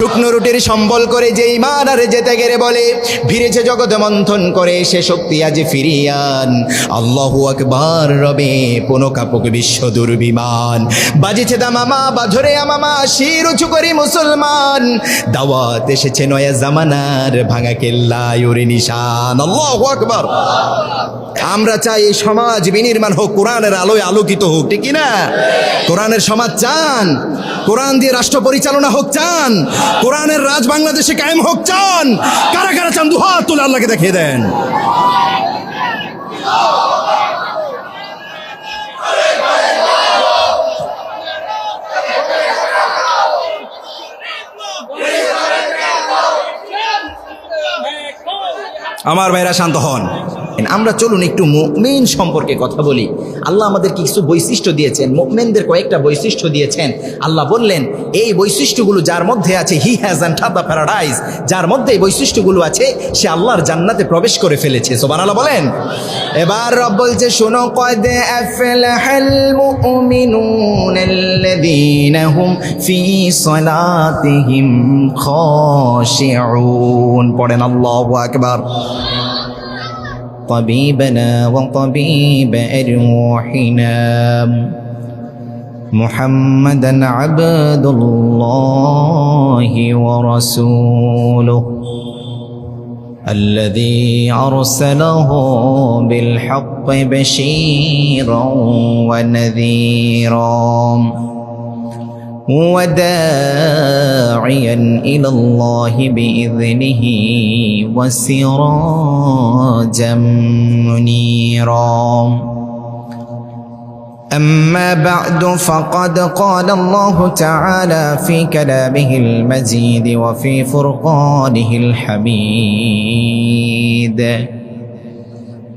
শুকনো রুটির সম্বল করে যে ইমান আর যেতে গেলে বলে ভিড়েছে জগতে মন্থন করে সে শক্তি আজ ফিরিয়ান। আল্লাহু আকবার, রবে পুনো কাপুক বিশ্ব দুর্বিমান। বাজিছে দামামা বাধরে আমামা, শির উঁচু করি মুসলমান। দাওয়াত এসেছে নয়া জামানার, ভাঙা কেল্লা ইউরি নিশান। আল্লাহ আকবার। আমরা চাই এই সমাজ বিনির্মাণ হোক, কোরআনের আলোয় আলোকিত হোক, ঠিক না কোরআনের সমাজ চান, কোরআন দিয়ে রাষ্ট্র পরিচালনা হোক, চান। কোরআনের রাজ বাংলাদেশে কায়েম হোক, চান। কারা কারা চান, দুহাত তুলে আল্লাহকে দেখিয়ে দেন। আমার ভাইরা শান্ত হন। আমরা চলুন একটু মুমিন সম্পর্কে কথা বলি। আল্লাহ আমাদের কিছু বৈশিষ্ট্য দিয়েছেন, মুমিনদের কয়েকটা বৈশিষ্ট্য দিয়েছেন। আল্লাহ বললেন, এই বৈশিষ্ট্যগুলো যার মধ্যে আছে he has enter the paradise যার মধ্যে এই বৈশিষ্ট্যগুলো আছে, সে আল্লাহর জান্নাতে প্রবেশ করে ফেলেছে। সোবান আল্লাহ বলেন। এবার রব বলছে, শোনো খাশিউন। পড়েন আল্লাহু আকবার। طبيبنا وطبيب أرواحنا. محمدا عبد الله ورسوله. الذي أرسله بالحق بشيرا ونذيرا. وداعيا إلى الله بإذنه وسراجا منيرا. أما بعد فقد قال الله تعالى في كلامه المجيد وفي فرقانه الحميد.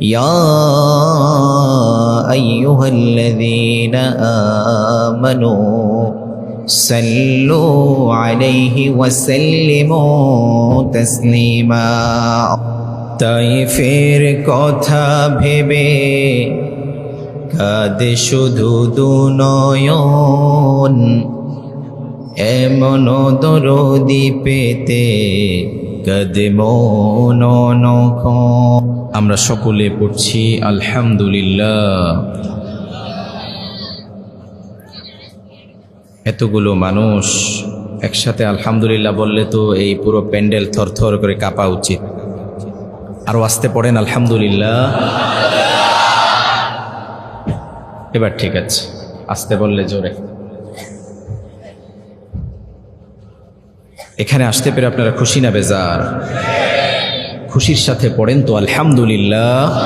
يا أيها الذين آمنوا صلوا عليه وسلموا تسليما তাইফের কথা ভেবে কাঁদে শুধু দুনয়ন এমন দরদি পেতে কাঁদে মন নখন আমরা সকলে পড়ছি আলহামদুলিল্লাহ। এতগুলো মানুষ একসাথে আলহামদুলিল্লাহ বললে তো এই পুরো প্যান্ডেল থরথর করে কাঁপা উচিত। আরও আসতে পড়েন, আলহামদুলিল্লাহ। এবার ঠিক আছে, আসতে বললে জোরে। এখানে আসতে পেরে আপনারা খুশি না, বেজার? খুশির সাথে পড়েন তো, আলহামদুলিল্লাহ।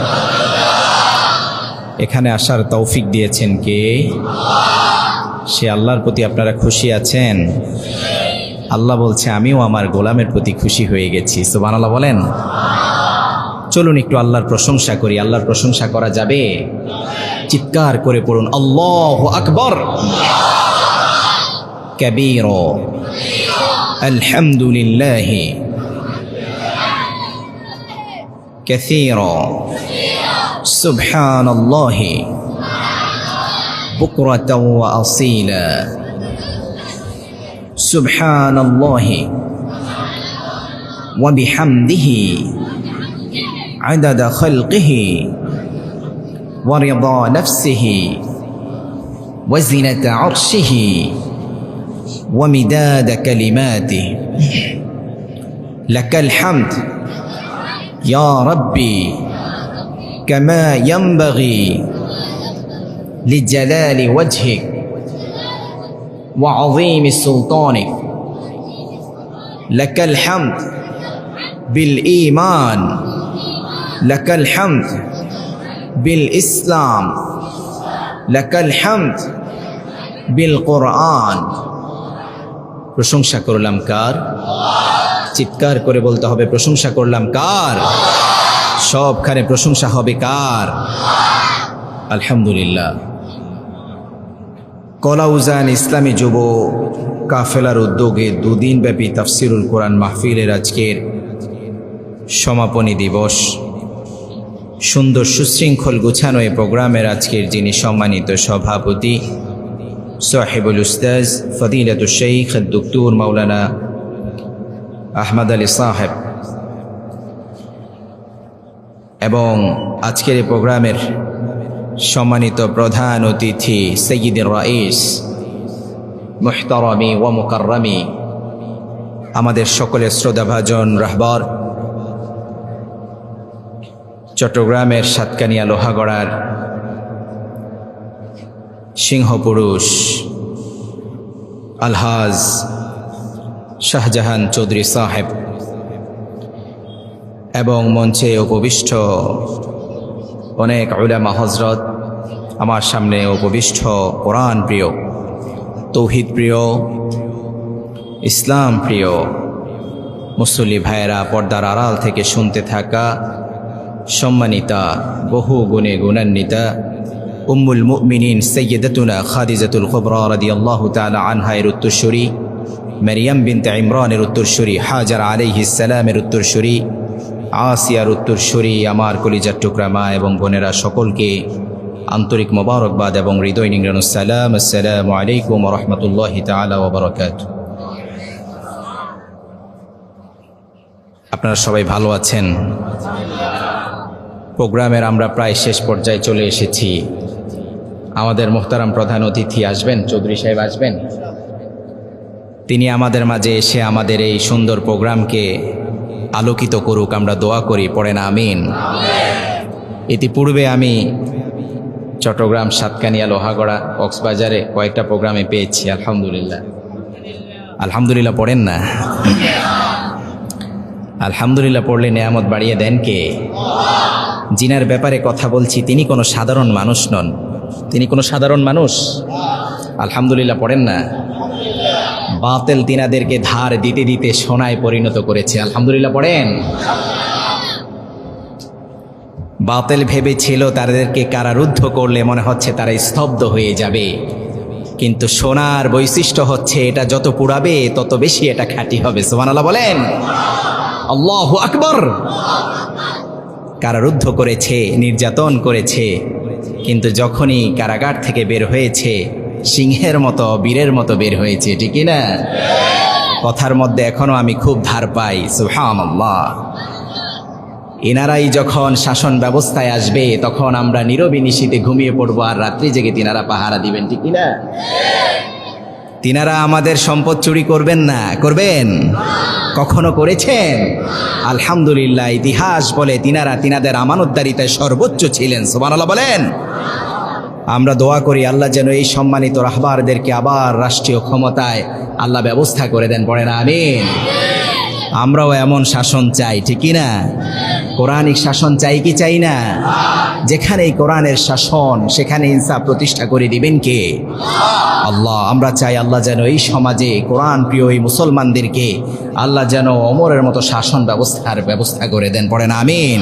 এখানে আসার তৌফিক দিয়েছেন কে? সে আল্লাহর প্রতি আপনারা খুশি আছেন? আল্লাহ বলছে, আমিও আমার গোলামের প্রতি খুশি হয়ে গেছি। সুবান আল্লাহ বলেন? চলুন একটু আল্লাহর প্রশংসা করি। আল্লাহর প্রশংসা করা যাবে? চিৎকার করে পড়ুন, আল্লাহ আকবর! الحمد لله كثيرا. سبحان الله بكرة وأصيلا. سبحان الله وبحمده. عدد خلقه. ورضا نفسه. وزنة عرشه. ومداد كلماته. لك الحمد. يا ربي. كما ينبغي لجلال وجهك وعظيم سلطانك. لك الحمد بالإيمان. لك الحمد بالإسلام. لك الحمد بالقرآن. প্রশংসা করলাম কার? চিৎকার করে বলতে হবে, প্রশংসা করলাম কার? সবখানে প্রশংসা হবে কার? আলহামদুলিল্লাহ। কলাউজান ইসলামী যুব কাফেলার উদ্যোগে দুদিন ব্যাপী তাফসিরুল কোরআন মাহফিলের আজকের সমাপনী দিবস। সুন্দর সুশৃঙ্খল গুছানো এই প্রোগ্রামের আজকের যিনি সম্মানিত সভাপতি সাহেবুল উস্তাজ ফদিলাত শেখ দুক্তুর মাওলানা আহমদ আলী সাহেব এবং আজকের এই প্রোগ্রামের সম্মানিত প্রধান অতিথি সৈয়দুর রাইস, মুহতারামি ও মুকাররামি, আমাদের সকলের শ্রদ্ধাভাজন রাহবর, চট্টগ্রামের সাতকানিয়া লোহাগড়ার সিংহপুরুষ। আলহাজ শাহজাহান চৌধুরী সাহেব। এবং মঞ্চে উপবিষ্ট অনেক উলামা হজরত আমার সামনে উপবিষ্ট কোরআন প্রিয় তৌহিদ প্রিয়, ইসলাম প্রিয়, মুসল্লি ভাইয়েরা পর্দার আড়াল থেকে শুনতে থাকা সম্মানিতা, বহু গুণে গুণান্বিতা উম্মুল মুমিনিন সৈয়দতুনা খাদিজাতুল খবরা রাদিয়াল্লাহু তাআলা আনহা এর উত্তরসূরি মারিয়াম বিনতে ইমরানের উত্তরসূরি হাজার আলাইহিস সালামের উত্তরসূরি আসিয়ার উত্তরসূরি আমার কলিজার টুকরা মা এবং বোনেরা সকলকে আন্তরিক মোবারকবাদ এবং হৃদয় নিংরানু সালাম, আসসালামু আলাইকুম রহমতুল্লাহ তালা ওবরাকাত আপনারা সবাই ভালো আছেন? প্রোগ্রামের আমরা প্রায় শেষ পর্যায়ে চলে এসেছি। আমাদের মোহতারাম প্রধান অতিথি আসবেন, চৌধুরী সাহেব আসবেন। তিনি আমাদের মাঝে এসে আমাদের এই সুন্দর প্রোগ্রামকে আলোকিত করুক, আমরা দোয়া করি পড়ে না আমিন। ইতিপূর্বে আমি চট্টগ্রাম সাতকানিয়া লোহাগড়া কক্সবাজারে কয়েকটা প্রোগ্রামে পেয়েছি, আলহামদুলিল্লাহ। আলহামদুলিল্লাহ পড়েন না। আলহামদুলিল্লাহ পড়লে নেয়ামত বাড়িয়ে দেন কে? জিনার ব্যাপারে কথা বলছি, তিনি কোনো সাধারণ মানুষ নন। তিনি কোনো সাধারণ মানুষ? আলহামদুলিল্লাহ পড়েন না। বাতেল তিনাদেরকে ধার দিতে দিতে সোনায় পরিণত করেছে। আলহামদুলিল্লাহ পড়েন? বাতেল ভেবেছিল তাদেরকে কারারুদ্ধ করলে মনে হচ্ছে তারা স্তব্ধ হয়ে যাবে। কিন্তু সোনার বৈশিষ্ট্য হচ্ছে, এটা যত পুড়াবে, তত বেশি এটা খাঁটি হবে। সোমানাল্লাহ বলেন। আল্লাহ আকবর। কারারুদ্ধ করেছে, নির্যাতন করেছে। কিন্তু যখনই কারাগার থেকে বের হয়েছে, সিংহের মতো, বীরের মতো বের হয়েছে, ঠিক না কথার মধ্যে এখনও আমি খুব ধার পাই সুহামাল্লাহ এনারাই যখন শাসন ব্যবস্থায় আসবে, তখন আমরা নীরবে ঘুমিয়ে পড়ব আর রাত্রি জেগে তিনারা পাহারা দিবেন, ঠিক না তিনারা আমাদের সম্পদ চুরি করবেন না, করবেন? কখনো করেছেন? আলহামদুলিল্লাহ, ইতিহাস বলে তিনারা তিনাদের আমানতদারিতায় সর্বোচ্চ ছিলেন, সুবহানাল্লাহ বলেন। আমরা দোয়া করি আল্লাহ যেন এই সম্মানিত রাহবারদেরকে আবার রাষ্ট্রীয় ক্ষমতায় আল্লাহ ব্যবস্থা করে দেন পড়ে না আমিন। আমরাও এমন শাসন চাই ঠিকই না কোরআনিক শাসন চাই কি চাই না? যেখানে কোরআনের শাসন, সেখানে ইনসাফ প্রতিষ্ঠা করে দিবেন কে? আল্লাহ, আমরা চাই আল্লাহ যেন এই সমাজে কোরআন প্রিয় এই মুসলমানদেরকে আল্লাহ যেন অমরের মতো শাসন ব্যবস্থার ব্যবস্থা করে দেন। পড়েন, আমিন।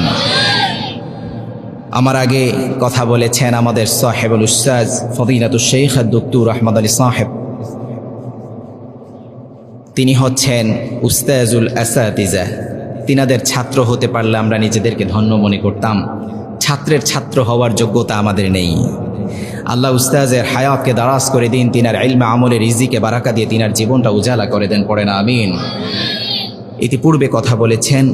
আমার আগে কথা বলেছেন আমাদের সাহেবুল উস্তাজ ফদিনাতুল শেখ দুক্তুর আহমদ আলী সাহেব। তিনি হচ্ছেন উস্তাজুল আসাতিজা। তিনাদের ছাত্র হতে পারলে আমরা নিজেদেরকে ধন্য মনে করতাম। ছাত্রের ছাত্র হওয়ার যোগ্যতা আমাদের নেই। আল্লাহ উস্তাজের হায়াতকে দারাজ করে দিন, তিনার ইলমে আমলের ইজিকে বারাকা দিয়ে তিনার জীবনটা উজালা করে দেন পড়ে না আমিন। ইতিপূর্বে কথা বলেছেন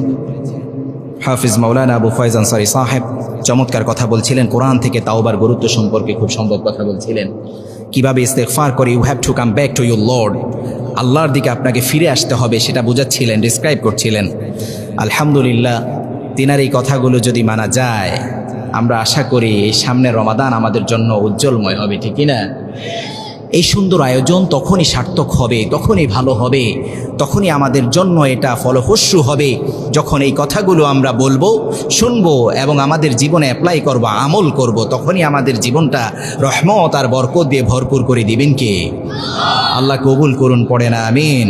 হাফিজ মাওলানা আবু ফয়জ আনসারি সাহেব, চমৎকার কথা বলছিলেন, কোরআন থেকে তাওবার গুরুত্ব সম্পর্কে খুব সম্ভব কথা বলছিলেন। কীভাবে ইস্তেকফার করে you have to come back to your lord আল্লাহর দিকে আপনাকে ফিরে আসতে হবে, সেটা বোঝাচ্ছিলেন ডিসক্রাইব করছিলেন। আলহামদুলিল্লাহ, তিনার এই কথাগুলো যদি মানা যায়, আমরা আশা করি এই সামনের রমাদান আমাদের জন্য উজ্জ্বলময় হবে ঠিকই না এই সুন্দর আয়োজন তখনই সার্থক হবে, তখনই ভালো হবে, তখনই আমাদের জন্য এটা ফলপ্রসূ হবে, যখন এই কথাগুলো আমরা বলব, শুনব এবং আমাদের জীবনে অ্যাপ্লাই করব, আমল করব, তখনই আমাদের জীবনটা রহমত আর বরকত দিয়ে ভরপুর করে দিবেন কে? আল্লাহ কবুল করুন পড়ে না আমিন।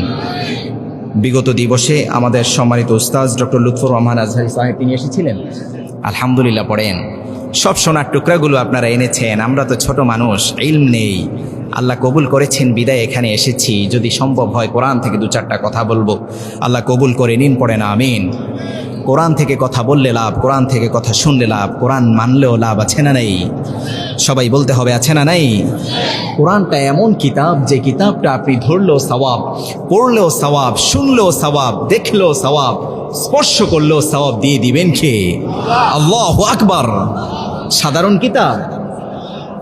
বিগত দিবসে আমাদের সম্মানিত উস্তাজ ডক্টর লুৎফর রহমান আজহারি সাহেব তিনি এসেছিলেন। আলহামদুলিল্লাহ পড়েন। সব সোনার টুকরাগুলো আপনারা এনেছেন, আমরা তো ছোট মানুষ, ইলম নেই। আল্লাহ কবুল করেছেন, বিদায় এখানে এসেছি। যদি সম্ভব হয় কোরআন থেকে দু চারটা কথা বলব। আল্লাহ কবুল করে নিন, পড়েন, আমিন। কোরআন থেকে কথা বললে লাভ, কোরআন থেকে কথা শুনলে লাভ, কোরআন মানলেও লাভ আছে না নেই? সবাই বলতে হবে আছে না নাই? কোরআনটা এমন কিতাব যে কিতাবটা আপনি ধরলেও সওয়াব, পড়লেও সওয়াব, শুনলেও সওয়াব, দেখলেও সওয়াব, স্পর্শ করলেও সওয়াব দিয়ে দিবেন কে? আল্লাহ আকবার। সাধারণ কিতাব?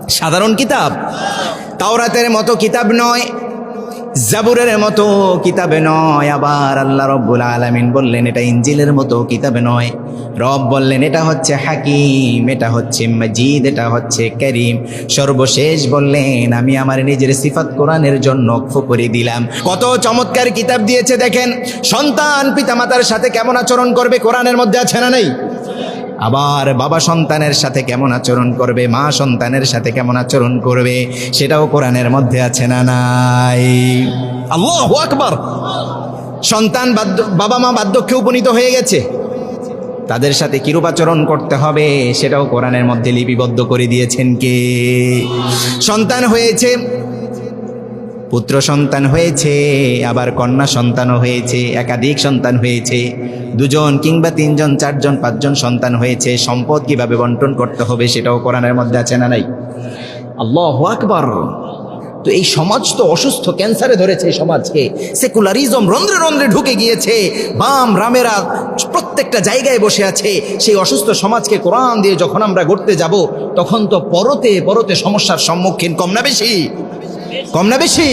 সাধারণ কিতাব? তাওরাতের মতো কিতাব নয় জাবুরের মতো কিতাবে নয়, আবার আল্লাহ রব্বুল আলামিন বললেন, এটা ইঞ্জিলের মতো কিতাবে নয়। রব বললেন, এটা হচ্ছে হাকিম, এটা হচ্ছে মজিদ, এটা হচ্ছে করিম। সর্বশেষ বললেন, আমি আমার নিজের সিফাত কোরআনের জন্য করে দিলাম। কত চমৎকার কিতাব দিয়েছে দেখেন। সন্তান পিতামাতার সাথে কেমন আচরণ করবে? কোরআনের মধ্যে আছে না নেই? আবার বাবা সন্তানের সাথে কেমন আচরণ করবে, মা সন্তানের সাথে কেমন আচরণ করবে, সেটাও কোরআনের মধ্যে আছে না নাই? আল্লাহ আকবার! সন্তান বাদ্য বাবা মা বার্ধক্যে উপনীত হয়ে গেছে। তাদের সাথে কিরূপ আচরণ করতে হবে, সেটাও কোরআনের মধ্যে লিপিবদ্ধ করে দিয়েছেন কে? সন্তান হয়েছে পুত্র সন্তান হয়েছে, আবার কন্যা সন্তানও হয়েছে, একাধিক সন্তান হয়েছে। দুজন কিংবা তিনজন, চারজন, পাঁচজন সন্তান হয়েছে। সম্পদ কীভাবে বন্টন করতে হবে সেটাও কোরআনের মধ্যে আছে না নাই? আল্লাহ আকবার। তো এই সমাজ তো অসুস্থ, ক্যান্সারে ধরেছে এই সমাজকে। সেকুলারিজম রন্ধ্রে রন্ধ্রে ঢুকে গিয়েছে। বাম রামেরা প্রত্যেকটা জায়গায় বসে আছে। সেই অসুস্থ সমাজকে কোরআন দিয়ে যখন আমরা গড়তে যাব, তখন তো পরতে পরতে সমস্যার সম্মুখীন কম না বেশি। কম না বেশি?